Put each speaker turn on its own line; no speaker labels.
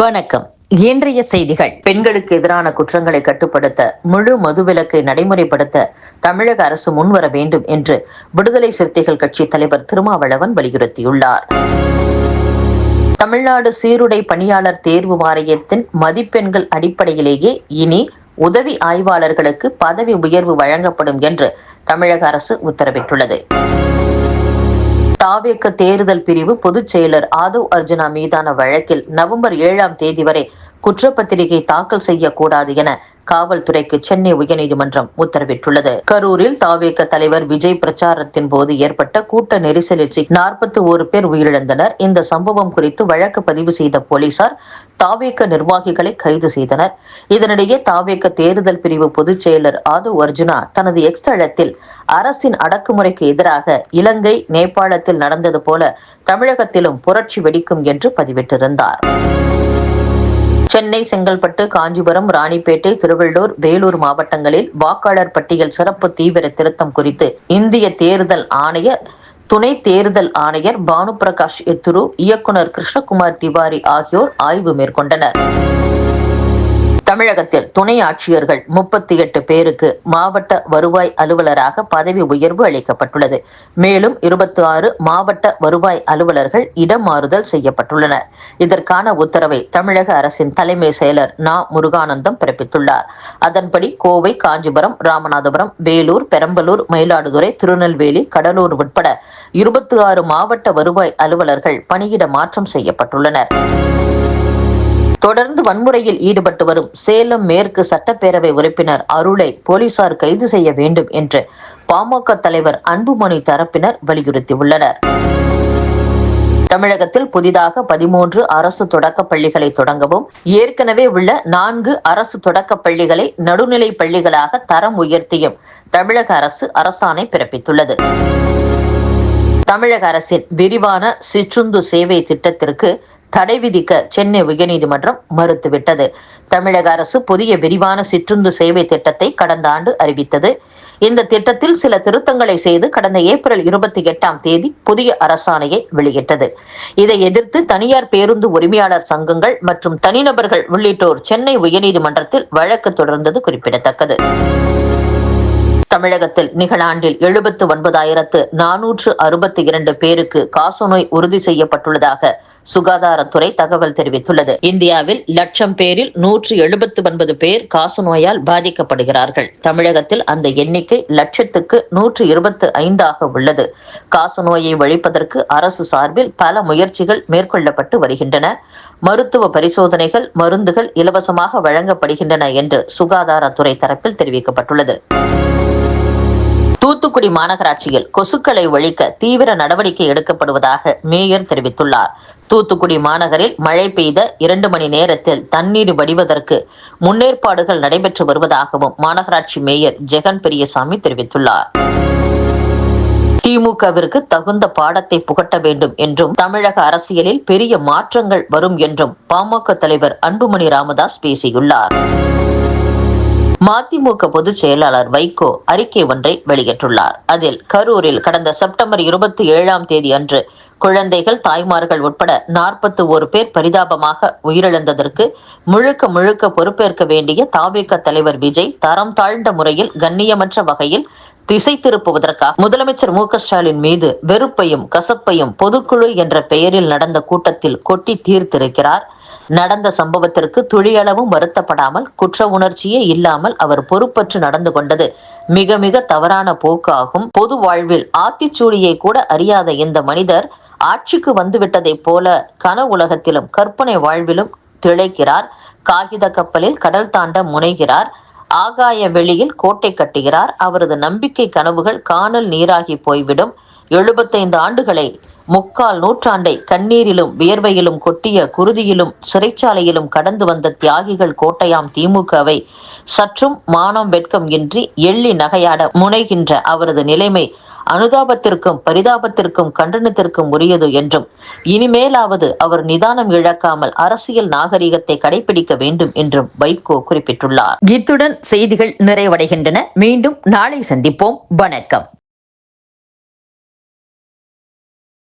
வணக்கம். இன்றைய செய்திகள். பெண்களுக்கு எதிரான குற்றங்களை கட்டுப்படுத்த முழு மதுவிலக்கை நடைமுறைப்படுத்த தமிழக அரசு முன்வர வேண்டும் என்று விடுதலை சிறுத்தைகள் கட்சி தலைவர் திருமாவளவன் வலியுறுத்தியுள்ளார். தமிழ்நாடு சீருடை பணியாளர் தேர்வு வாரியத்தின் மதிப்பெண்கள் அடிப்படையிலேயே இனி உதவி ஆய்வாளர்களுக்கு பதவி உயர்வு வழங்கப்படும் என்று தமிழக அரசு உத்தரவிட்டுள்ளது. தாவேக்க தேர்தல் பிரிவு பொதுச் செயலர் ஆதவ் அர்ஜுனா மீதான வழக்கில் நவம்பர் ஏழாம் தேதி வரை குற்றப்பத்திரிகை தாக்கல் செய்யக்கூடாது என காவல்துறைக்கு சென்னை உயர்நீதிமன்றம் உத்தரவிட்டுள்ளது. கரூரில் தாவேக்க தலைவர் விஜய் பிரச்சாரத்தின் போது ஏற்பட்ட கூட்ட நெரிசலில் நாற்பத்தி ஒரு பேர் உயிரிழந்தனர். இந்த சம்பவம் குறித்து வழக்கு பதிவு செய்த போலீசார் தாவேக்க நிர்வாகிகளை கைது செய்தனர். இதனிடையே தாவேக்க தேர்தல் பிரிவு பொதுச் செயலர் ஆது அர்ஜுனா தனது எக்ஸ் தளத்தில் அரசின் அடக்குமுறைக்கு எதிராக இலங்கை நேபாளத்தில் நடந்தது போல தமிழகத்திலும் புரட்சி வெடிக்கும் என்று பதிவிட்டிருந்தார். சென்னை செங்கல்பட்டு காஞ்சிபுரம் ராணிப்பேட்டை திருவள்ளூர் வேலூர் மாவட்டங்களில் வாக்காளர் பட்டியல் சிறப்பு தீவிர திருத்தம் குறித்து இந்திய தேர்தல் ஆணைய துணை தேர்தல் ஆணையர் பானு பிரகாஷ் எத்துரு இயக்குநர் கிருஷ்ணகுமார் திவாரி ஆகியோர் ஆய்வு மேற்கொண்டனர். தமிழகத்தில் துணை ஆட்சியர்கள் முப்பத்தி எட்டு பேருக்கு மாவட்ட வருவாய் அலுவலராக பதவி உயர்வு அளிக்கப்பட்டுள்ளது. மேலும் இருபத்தி ஆறு மாவட்ட வருவாய் அலுவலர்கள் இடமாறுதல் செய்யப்பட்டுள்ளனர். இதற்கான உத்தரவை தமிழக அரசின் தலைமை செயலர் நா. முருகானந்தம் பிறப்பித்துள்ளார். அதன்படி கோவை காஞ்சிபுரம் ராமநாதபுரம் வேலூர் பெரம்பலூர் மயிலாடுதுறை திருநெல்வேலி கடலூர் உட்பட இருபத்தி ஆறு மாவட்ட வருவாய் அலுவலர்கள் பணியிட மாற்றம் செய்யப்பட்டுள்ளனர். தொடர்ந்து வன்முறையில் ஈடுபட்டு வரும் சேலம் மேற்கு சட்டப்பேரவை உறுப்பினர் அருளை போலீசார் கைது செய்ய வேண்டும் என்று பாமக தலைவர் அன்புமணி தரப்பினர் வலியுறுத்தியுள்ளனர். தமிழகத்தில் புதிதாக பதிமூன்று அரசு தொடக்க பள்ளிகளை தொடங்கவும் ஏற்கனவே உள்ள நான்கு அரசு தொடக்க பள்ளிகளை நடுநிலை பள்ளிகளாக தரம் உயர்த்தியும் தமிழக அரசு அரசாணை பிறப்பித்துள்ளது. தமிழக அரசின் விரிவான சிற்றுந்து சேவை திட்டத்திற்கு தடை விதிக்க சென்னை உயர்நீதிமன்றம் மறுத்துவிட்டது. தமிழக அரசு புதிய விரிவான சிற்றுந்து சேவை திட்டத்தை கடந்த ஆண்டு அறிவித்தது. இந்த திட்டத்தில் சில திருத்தங்களை செய்து கடந்த ஏப்ரல் இருபத்தி எட்டாம் தேதி புதிய அரசாணையை வெளியிட்டது. இதை எதிர்த்து தனியார் பேருந்து உரிமையாளர் சங்கங்கள் மற்றும் தனிநபர்கள் உள்ளிட்டோர் சென்னை உயர்நீதிமன்றத்தில் வழக்கு தொடர்ந்தது குறிப்பிடத்தக்கது. தமிழகத்தில் நிகழாண்டில் எழுபத்து ஒன்பதாயிரத்து நானூற்று அறுபத்தி இரண்டு பேருக்கு காசநோய் உறுதி செய்யப்பட்டுள்ளதாக சுகாதாரத்துறை தகவல் தெரிவித்துள்ளது. இந்தியாவில் லட்சம் பேரில் நூற்று எழுபத்து ஒன்பது பேர் காசநோயால் பாதிக்கப்படுகிறார்கள். தமிழகத்தில் அந்த எண்ணிக்கை லட்சத்துக்கு நூற்று இருபத்து ஐந்தாக உள்ளது. காசநோயை ஒழிப்பதற்கு அரசு சார்பில் பல முயற்சிகள் மேற்கொள்ளப்பட்டு வருகின்றன. மருத்துவ பரிசோதனைகள் மருந்துகள் இலவசமாக வழங்கப்படுகின்றன என்று சுகாதாரத்துறை தரப்பில் தெரிவிக்கப்பட்டுள்ளது. தூத்துக்குடி மாநகராட்சியில் கொசுக்களை ஒழிக்க தீவிர நடவடிக்கை எடுக்கப்படுவதாக மேயர் தெரிவித்துள்ளார். தூத்துக்குடி மாநகரில் மழை பெய்த இரண்டு மணி நேரத்தில் தண்ணீர் வடிவதற்கு முன்னேற்பாடுகள் நடைபெற்று வருவதாகவும் மாநகராட்சி மேயர் ஜெகன் பெரியசாமி தெரிவித்துள்ளார். திமுகவிற்கு தகுந்த பாடத்தை புகட்ட வேண்டும் என்றும் தமிழக அரசியலில் பெரிய மாற்றங்கள் வரும் என்றும் பாமக தலைவர் அன்புமணி ராமதாஸ் பேசியுள்ளார். மதிமுக பொதுச் செயலாளர் வைகோ அறிக்கை ஒன்றை வெளியிட்டுள்ளார். அதில் கரூரில் கடந்த செப்டம்பர் இருபத்தி ஏழாம் தேதி அன்று குழந்தைகள் தாய்மார்கள் உட்பட நாற்பத்தி ஒரு பேர் பரிதாபமாக உயிரிழந்ததற்கு முழுக்க முழுக்க பொறுப்பேற்க வேண்டிய தாவேக தலைவர் விஜய் தரம் தாழ்ந்த முறையில் கண்ணியமற்ற வகையில் திசை திருப்புவதற்காக முதலமைச்சர் மு ஸ்டாலின் மீது வெறுப்பையும் கசப்பையும் பொதுக்குழு என்ற பெயரில் நடந்த கூட்டத்தில் கொட்டி தீர்த்திருக்கிறார். நடந்த சம்பவத்திற்கு துளியளவும் வருத்தப்படாமல் குற்ற உணர்ச்சியே இல்லாமல் அவர் பொறுப்பற்று நடந்து கொண்டது மிக மிக தவறான போக்காகும். பொது வாழ்வில் ஆத்திச்சூடியை கூட அறியாத இந்த மனிதர் ஆட்சிக்கு வந்துவிட்டதைப் போல கன உலகத்திலும் கற்பனை வாழ்விலும் திளைக்கிறார். காகித கப்பலில் கடல் தாண்ட முனைகிறார். ஆகாய வெளியில் கோட்டை கட்டுகிறார். அவரது நம்பிக்கை கனவுகள் காணல் நீராகி போய்விடும். எழுபத்தைந்து ஆண்டுகளை முக்கால் நூற்றாண்டை கண்ணீரிலும் வியர்வையிலும் கொட்டிய குருதியிலும் சிறைச்சாலையிலும் கடந்து வந்த தியாகிகள் கோட்டையாம் திமுகவை சற்றும் மானம் வெட்கம் இன்றி எள்ளி நகையாட முனைகின்ற அவரது நிலைமை அனுதாபத்திற்கும் பரிதாபத்திற்கும் கண்டனத்திற்கும் உரியது என்றும் இனிமேலாவது அவர் நிதானம் இழக்காமல் அரசியல் நாகரிகத்தை கடைபிடிக்க வேண்டும் என்றும் வைகோ குறிப்பிட்டுள்ளார். இத்துடன் செய்திகள் நிறைவடைகின்றன. மீண்டும் நாளை சந்திப்போம். வணக்கம்.